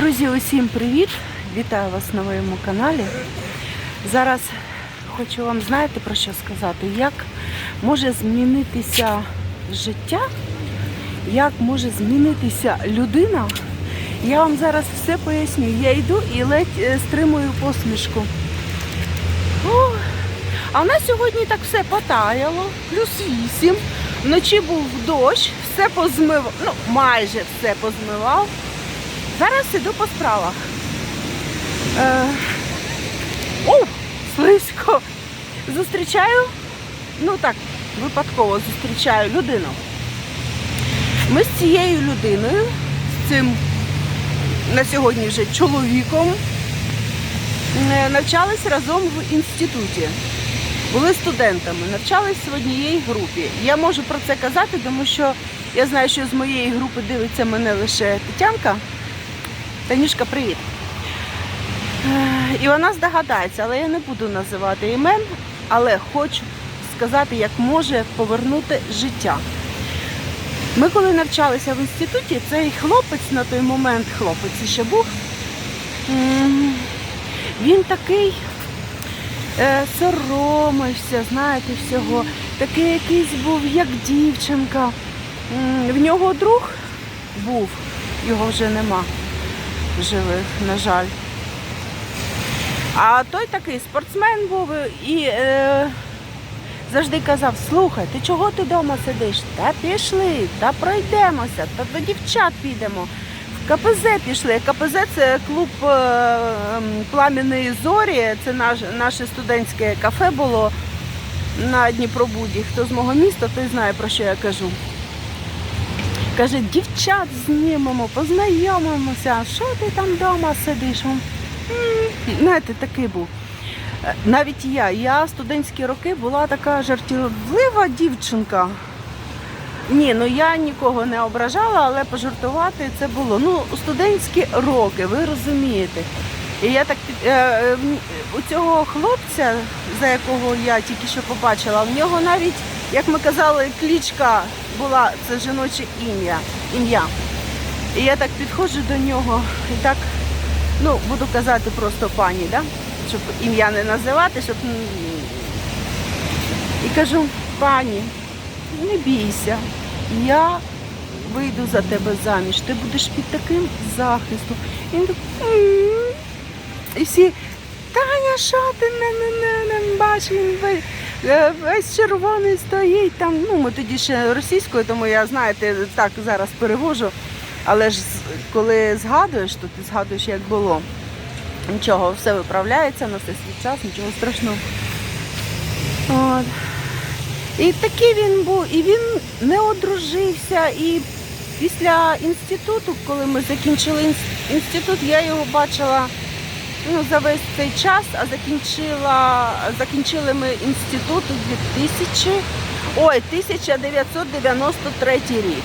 Друзі, усім привіт! Вітаю вас на моєму каналі. Зараз хочу вам знаєте про що сказати, як може змінитися життя, як може змінитися людина. Я вам зараз все поясню. Я йду і ледь е, стримую посмішку. О, а в нас сьогодні так все потаяло, плюс вісім. Вночі був дощ, все позмивав, ну майже все позмивав. Зараз іду по справах. Е, о, слизько. Зустрічаю, ну так, випадково зустрічаю людину. Ми з цією людиною, з цим на сьогодні вже чоловіком, е, навчались разом в інституті. Були студентами, навчались в однієї групі. Я можу про це казати, тому що я знаю, що з моєї групи дивиться мене лише Тетянка. Танюшка, привіт. Е, І вона здогадається, але я не буду називати імен, але хочу сказати, як може повернути життя. Ми коли навчалися в інституті, цей хлопець на той момент, хлопець ще був, він такий е, соромився, знаєте, всього. Такий якийсь був, як дівчинка. В нього друг був, його вже нема живих, на жаль. А той такий спортсмен був і е, завжди казав, слухай, ти чого ти вдома сидиш? Та пішли, та пройдемося, та до дівчат підемо. В КПЗ пішли. КПЗ це клуб е, ем, Плам'яної зорі, це наш, наше студентське кафе було на Дніпробуді. Хто з мого міста, той знає, про що я кажу. Каже, дівчат знімемо, познайомимося. Що ти там вдома сидиш? М, Знаєте, такий був. Е, Навіть я, я студентські роки була така жартівлива дівчинка. Ні, ну я нікого не ображала, але пожартувати це було. Ну, студентські роки, ви розумієте. І я так е, е, у цього хлопця, за якого я тільки що побачила, в нього навіть, як ми казали, клічка була це жіноче ім'я. ім'я. І я так підходжу до нього і так, ну, буду казати просто пані, да? щоб ім'я не називати, щоб. І кажу, пані, не бійся, я вийду за тебе заміж, ти будеш під таким захистом. І він так, і всі, Таня, що ти не, не, не, не бачиш, весь червоний стоїть там. Ну, ми тоді ще російською, тому я, знаєте, так зараз перевожу. Але ж коли згадуєш, то ти згадуєш, як було. Нічого, все виправляється, на все свій час, нічого страшного. От. І такий він був, і він не одружився. І після інституту, коли ми закінчили інститут, я його бачила ну, за весь цей час, а закінчила, закінчили ми інститут у 2000, ой, 1993 рік.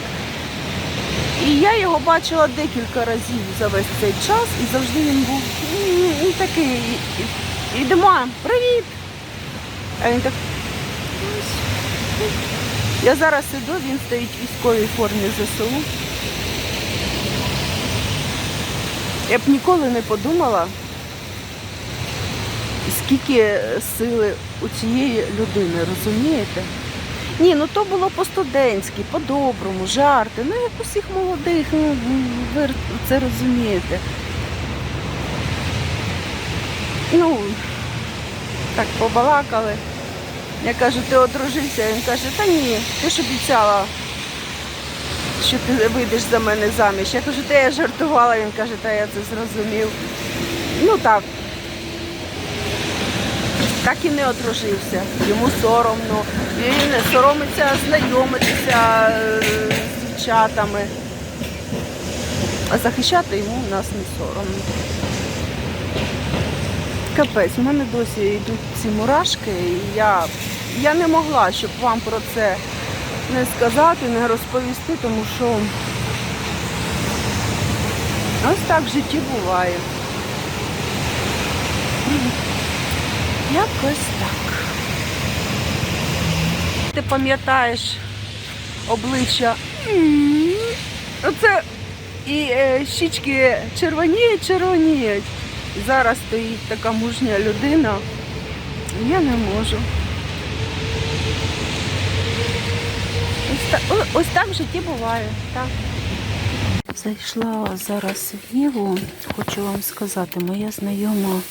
І я його бачила декілька разів за весь цей час, і завжди він був такий. Йдемо, привіт! А він так. Я зараз іду, він стоїть в військовій формі ЗСУ. Я б ніколи не подумала, скільки сили у цієї людини, розумієте? Ні, ну то було по-студентськи, по-доброму, жарти. Ну, як усіх молодих, ну ви це розумієте. Ну, так побалакали. Я кажу, ти одружився? Він каже, та ні, ти ж обіцяла, що ти вийдеш за мене заміж. Я кажу, та я жартувала, він каже, та я це зрозумів. Ну так. Так і не одружився. Йому соромно. Він соромиться знайомитися е, з дівчатами. А захищати йому в нас не соромно. Капець, у мене досі йдуть ці мурашки, і я, я не могла, щоб вам про це не сказати, не розповісти, тому що ось так в житті буває. Якось так. Ти пам'ятаєш обличчя? Оце і е, щічки червоніють, червоніють. Зараз стоїть така мужня людина. Я не можу. Ось так, ось так в житті буває. Так. Зайшла зараз в Єву, хочу вам сказати, моя знайома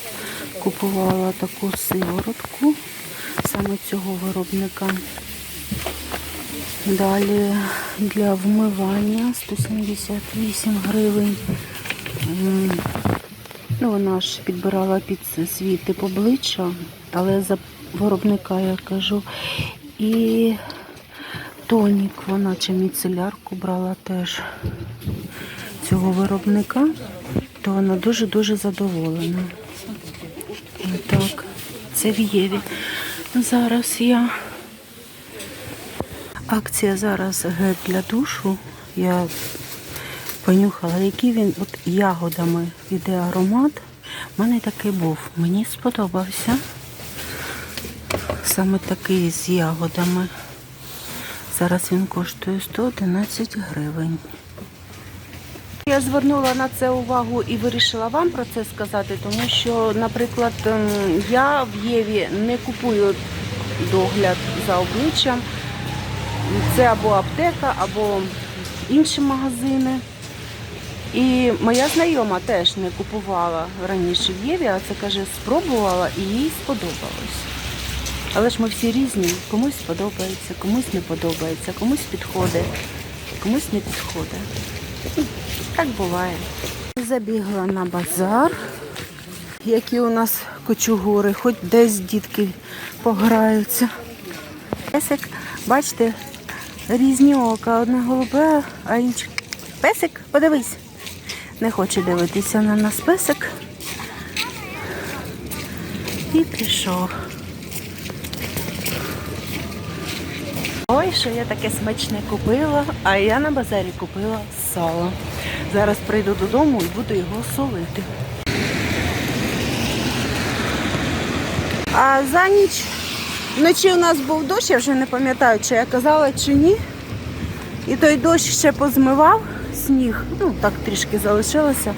купувала таку сиворотку саме цього виробника. Далі для вмивання 178 гривень. Ну, вона ж підбирала під свій тип обличчя, але за виробника я кажу. І тонік, вона чи міцелярку брала теж цього виробника, то вона дуже-дуже задоволена. Так, це в Єві. Зараз я. Акція зараз гель для душу. Я понюхала, який він от ягодами іде аромат. У мене такий був. Мені сподобався. Саме такий з ягодами. Зараз він коштує 111 гривень. Я звернула на це увагу і вирішила вам про це сказати, тому що, наприклад, ем, я в Єві не купую догляд за обличчям. Це або аптека, або інші магазини. І моя знайома теж не купувала раніше в Єві, а це каже, спробувала і їй сподобалось. Але ж ми всі різні, комусь сподобається, комусь не подобається, комусь підходить, комусь не підходить. Так буває. Забігла на базар, які у нас кочугури, хоч десь дітки пограються. Песик, бачите, різні ока. Одне голубе, а інше. Песик, подивись. Не хоче дивитися на нас песик. І пішов. Ой, що я таке смачне купила, а я на базарі купила сало. Зараз прийду додому і буду його солити. А за ніч вночі у нас був дощ, я вже не пам'ятаю, чи я казала, чи ні. І той дощ ще позмивав сніг, ну так трішки залишилося.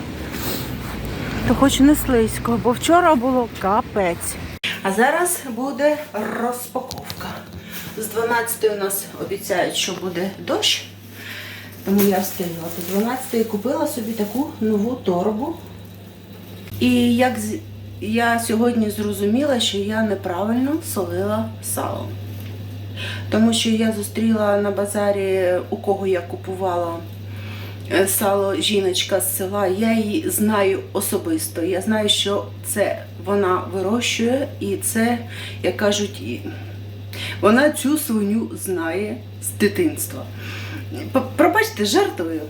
То хоч не слизько, бо вчора було капець. А зараз буде розпаковка. З 12 у нас обіцяють, що буде дощ. Тому я встигла. До 12 купила собі таку нову торбу. І як я сьогодні зрозуміла, що я неправильно солила сало. Тому що я зустріла на базарі, у кого я купувала е, сало жіночка з села. Я її знаю особисто. Я знаю, що це вона вирощує, і це, як кажуть, вона цю свиню знає з дитинства. Пробачте, жартую.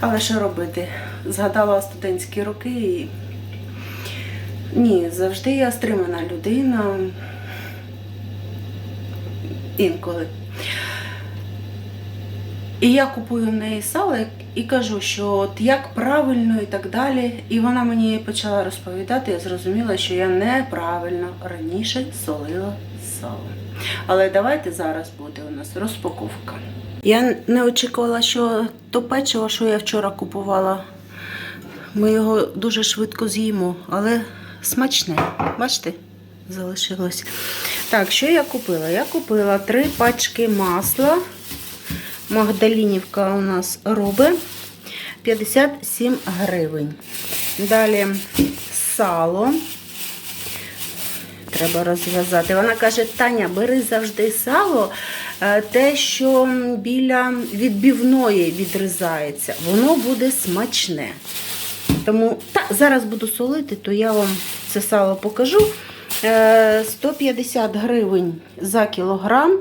Але що робити? Згадала студентські роки і. Ні, завжди я стримана людина. Інколи. І я купую в неї сало і кажу, що от як правильно і так далі. І вона мені почала розповідати, я зрозуміла, що я неправильно раніше солила сало. Але давайте зараз буде у нас розпаковка. Я не очікувала, що то печиво, що я вчора купувала, ми його дуже швидко з'їмо, але смачне. Бачите, залишилось. Так, що я купила? Я купила три пачки масла. Магдалінівка у нас робить 57 гривень. Далі сало. Треба розв'язати. Вона каже: Таня, бери завжди сало, те, що біля відбівної відрізається, воно буде смачне. Тому та, зараз буду солити, то я вам це сало покажу. Е, 150 гривень за кілограм.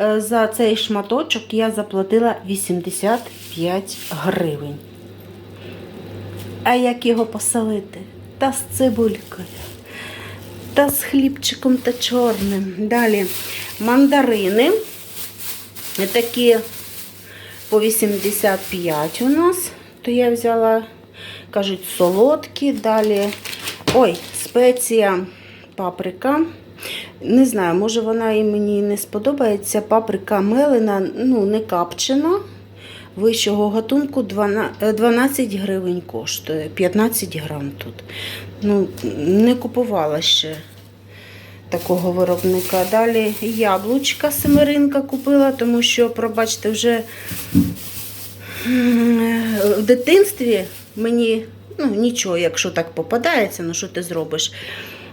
Е, За цей шматочок я заплатила 85 гривень. А як його посолити? Та з цибулькою, та з хлібчиком та чорним. Далі мандарини. Такі по 85 у нас. То я взяла, кажуть, солодкі. Далі. Ой, спеція паприка. Не знаю, може вона і мені не сподобається. Паприка мелена, ну, не капчена. вищого гатунку 12 е, 12 гривень коштує, 15 грам тут. Ну, не купувала ще такого виробника. Далі яблучка семеринка купила, тому що, пробачте, вже в дитинстві мені ну, нічого, якщо так попадається, ну що ти зробиш?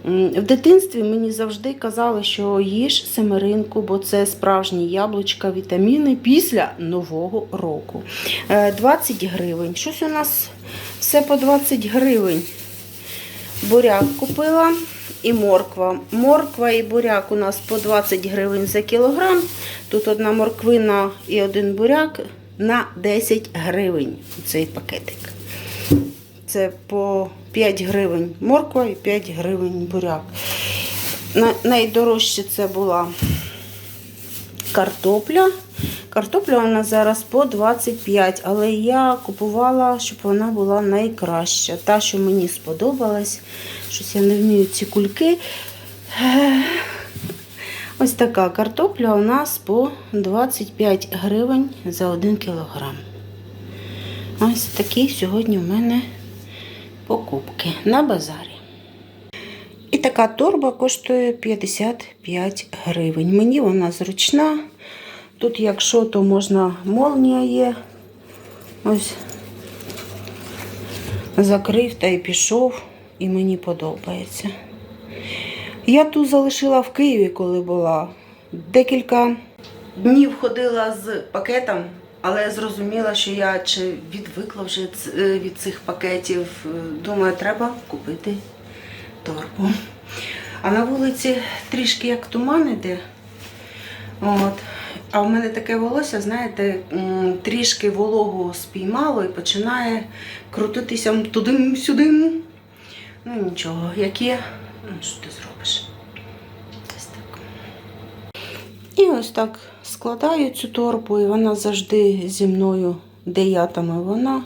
В дитинстві мені завжди казали, що їж семеринку, бо це справжні яблучка, вітаміни після Нового року. Е, 20 гривень. Щось у нас все по 20 гривень. Буряк купила і морква. Морква і буряк у нас по 20 гривень за кілограм. Тут одна морквина і один буряк на 10 гривень. Цей пакетик. Це по 5 гривень морква і 5 гривень буряк. Найдорожче це була картопля. Картопля нас зараз по 25, але я купувала, щоб вона була найкраща. Та, що мені сподобалась. Щось я не вмію ці кульки. Ось така картопля у нас по 25 гривень за 1 кілограм. Ось такі сьогодні у мене покупки на базарі. І така торба коштує 55 гривень. Мені вона зручна. Тут, якщо, то можна молнія є. Ось закрив та й пішов, і мені подобається. Я тут залишила в Києві, коли була. Декілька днів ходила з пакетом, але зрозуміла, що я чи відвикла вже е, від цих пакетів. Е, Думаю, треба купити торбу. А на вулиці трішки як туман іде. От. А в мене таке волосся, знаєте, трішки вологу спіймало і починає крутитися туди-сюди. Ну нічого, як є, ну що ти зробиш? Ось так. І ось так складаю цю торбу, і вона завжди зі мною, де я там і вона.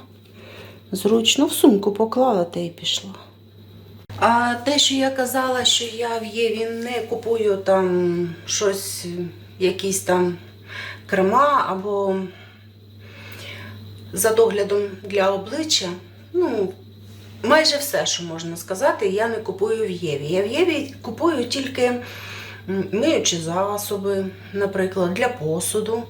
Зручно в сумку поклала та й пішла. А те, що я казала, що я в Єві не купую там щось, якісь там крема або за доглядом для обличчя, ну, майже все, що можна сказати, я не купую в Єві. Я в Єві купую тільки миючі засоби, наприклад, для посуду.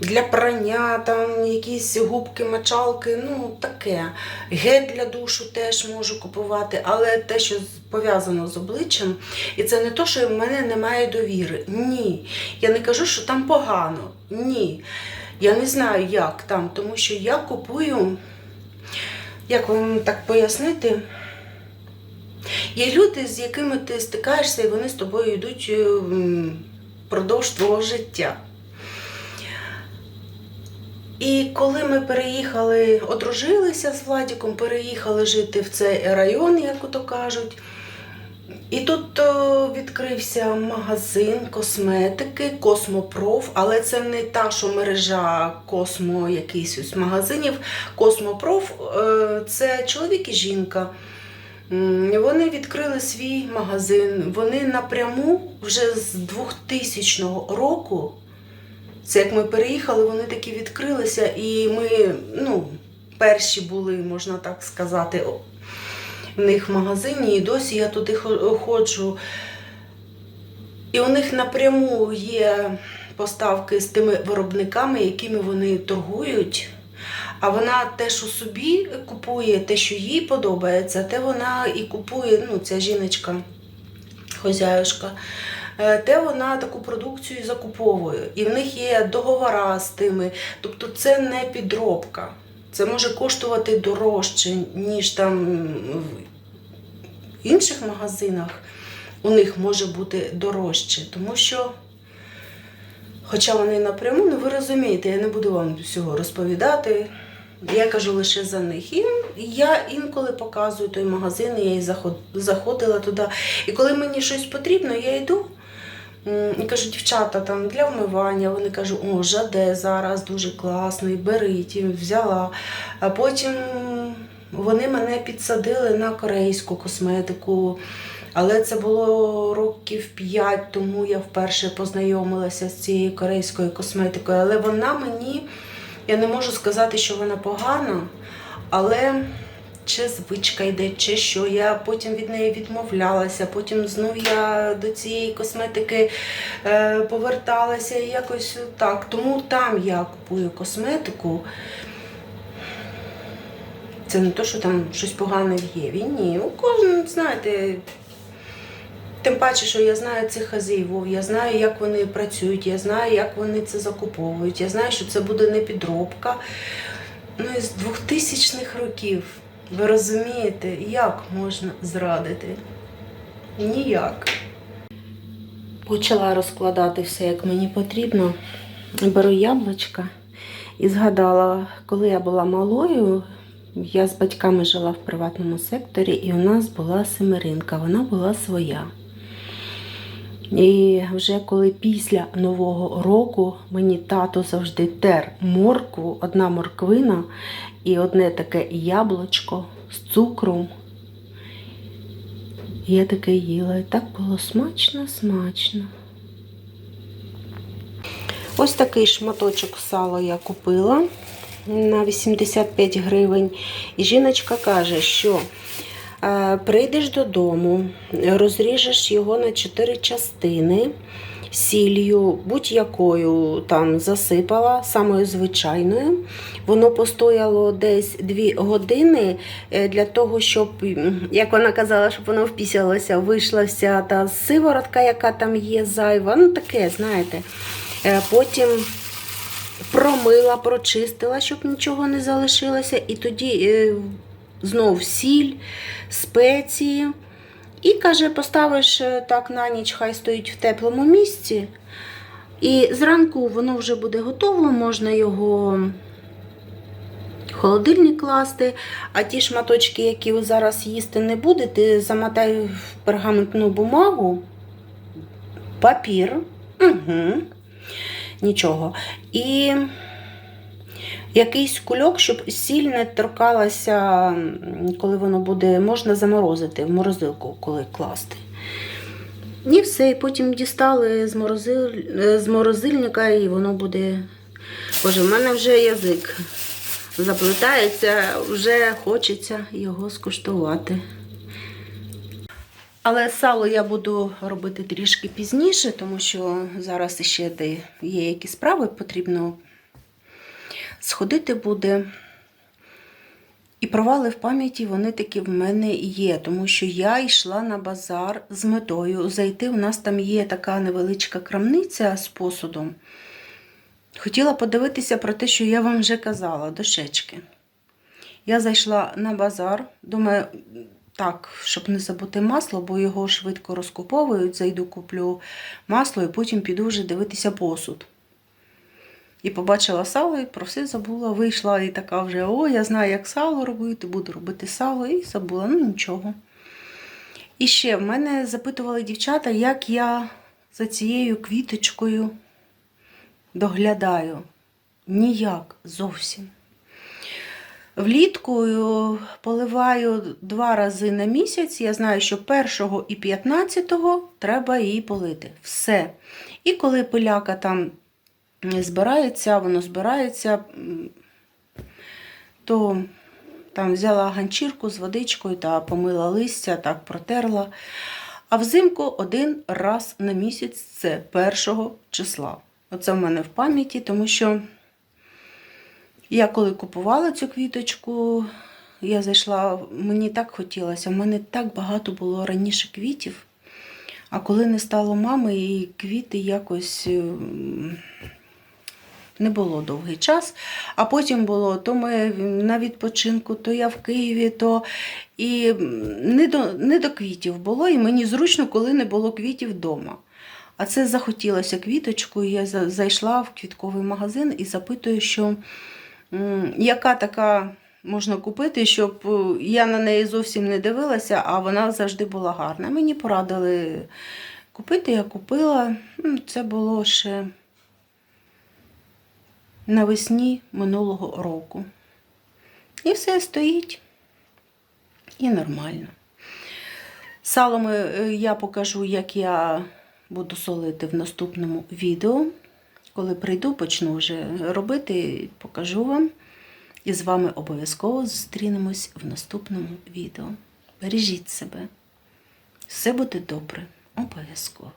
Для прання, там якісь губки, мочалки, ну таке. Гель для душу теж можу купувати, але те, що пов'язано з обличчям, і це не то, що в мене немає довіри. Ні. Я не кажу, що там погано. Ні. Я не знаю, як там, тому що я купую, як вам так пояснити, є люди, з якими ти стикаєшся, і вони з тобою йдуть е, впродовж твого життя. І коли ми переїхали, одружилися з Владіком, переїхали жити в цей район, як ото кажуть. І тут о, відкрився магазин косметики Космопроф, але це не та, що мережа Космо, якийсь ось магазинів. Космопроф е, це чоловік і жінка. Вони відкрили свій магазин. Вони напряму вже з 2000 року це як ми переїхали, вони такі відкрилися, і ми, ну, перші були, можна так сказати, в них в магазині, і досі я туди ходжу. І у них напряму є поставки з тими виробниками, якими вони торгують. А вона те, що собі купує, те, що їй подобається, те вона і купує, ну, ця жіночка, хозяюшка, е, те вона таку продукцію закуповує. І в них є договора з тими. Тобто це не підробка. Це може коштувати дорожче, ніж там інших магазинах. У них може бути дорожче, тому що, хоча вони напряму, ну ви розумієте, я не буду вам всього розповідати. Я кажу лише за них. І я інколи показую той магазин, я і заходила туди. І коли мені щось потрібно, я йду і кажу, дівчата, там для вмивання. Вони кажуть, о, жаде зараз дуже беріть, і взяла. А потім вони мене підсадили на корейську косметику. Але це було років 5 тому я вперше познайомилася з цією корейською косметикою. Але вона мені, я не можу сказати, що вона погана, але чи звичка йде, чи що. Я потім від неї відмовлялася, потім знов я до цієї косметики е, поверталася і якось так. Тому там я купую косметику. Це не то, що там щось погане в Єві. Ні, у кожного, знаєте, тим паче, що я знаю цих хазяївов, я знаю, як вони працюють, я знаю, як вони це закуповують, я знаю, що це буде не підробка. Ну, із 2000-х років. Ви розумієте, як можна зрадити? Ніяк. Почала розкладати все, як мені потрібно. Беру яблучка і згадала, коли я була малою, я з батьками жила в приватному секторі, і у нас була семеринка, вона була своя. І вже коли після Нового року мені тато завжди тер моркву, одна морквина і одне таке яблучко з цукром. Я таке їла, і так було смачно, смачно. Ось такий шматочок сала я купила на 85 гривень. І жіночка каже, що е, прийдеш додому, розріжеш його на 4 частини. Сіллю будь-якою там засипала, самою звичайною. Воно постояло десь 2 години е, для того, щоб, як вона казала, щоб воно впісялося, вийшла вся та сиворотка, яка там є зайва. Ну таке, знаєте. Е, Потім промила, прочистила, щоб нічого не залишилося. І тоді е, знов сіль, спеції. І каже, поставиш е, так на ніч, хай стоїть в теплому місці. І зранку воно вже буде готово, можна його в холодильник класти. А ті шматочки, які ви зараз їсти не будете, замотай в пергаментну бумагу, папір. Угу. Нічого. І якийсь кульок, щоб сіль не торкалася, коли воно буде, можна заморозити в морозилку, коли класти. І все, і потім дістали з, морозил... е, з морозильника, і воно буде. Боже, в мене вже язик заплетається, вже хочеться його скуштувати. Але сало я буду робити трішки пізніше, тому що зараз ще де є якісь справи, потрібно сходити буде. І провали в пам'яті вони такі в мене є, тому що я йшла на базар з метою зайти. У нас там є така невеличка крамниця з посудом. Хотіла подивитися про те, що я вам вже казала, дощечки. Я зайшла на базар, думаю, так, щоб не забути масло, бо його швидко розкуповують. Зайду, куплю масло і потім піду вже дивитися посуд. І побачила сало, і про все забула. Вийшла і така вже, о, я знаю, як сало робити, буду робити сало, і забула, ну нічого. І ще в мене запитували дівчата, як я за цією квіточкою доглядаю. Ніяк зовсім. Влітку е, поливаю два рази на місяць. Я знаю, що 1 і 15 треба її полити. Все. І коли пиляка там збирається, воно збирається, то там взяла ганчірку з водичкою та помила листя, так протерла. А взимку один раз на місяць це 1 числа. Оце в мене в пам'яті, тому що я коли купувала цю квіточку, я зайшла, мені так хотілося, в мене так багато було раніше квітів. А коли не стало мами, і квіти якось ем, не було довгий час. А потім було то ми на відпочинку, то я в Києві, то і не до, не до квітів було, і мені зручно, коли не було квітів вдома. А це захотілося квіточку, і я зайшла в квітковий магазин і запитую, що яка така можна купити, щоб е, я на неї зовсім не дивилася, а вона завжди була гарна. Мені порадили купити, я купила. Це було ще навесні минулого року. І все стоїть. І нормально. Сало ми, е, я покажу, як я буду солити в наступному відео. Коли прийду, почну вже робити, покажу вам. І з вами обов'язково зустрінемось в наступному відео. Бережіть себе. Все буде добре, обов'язково.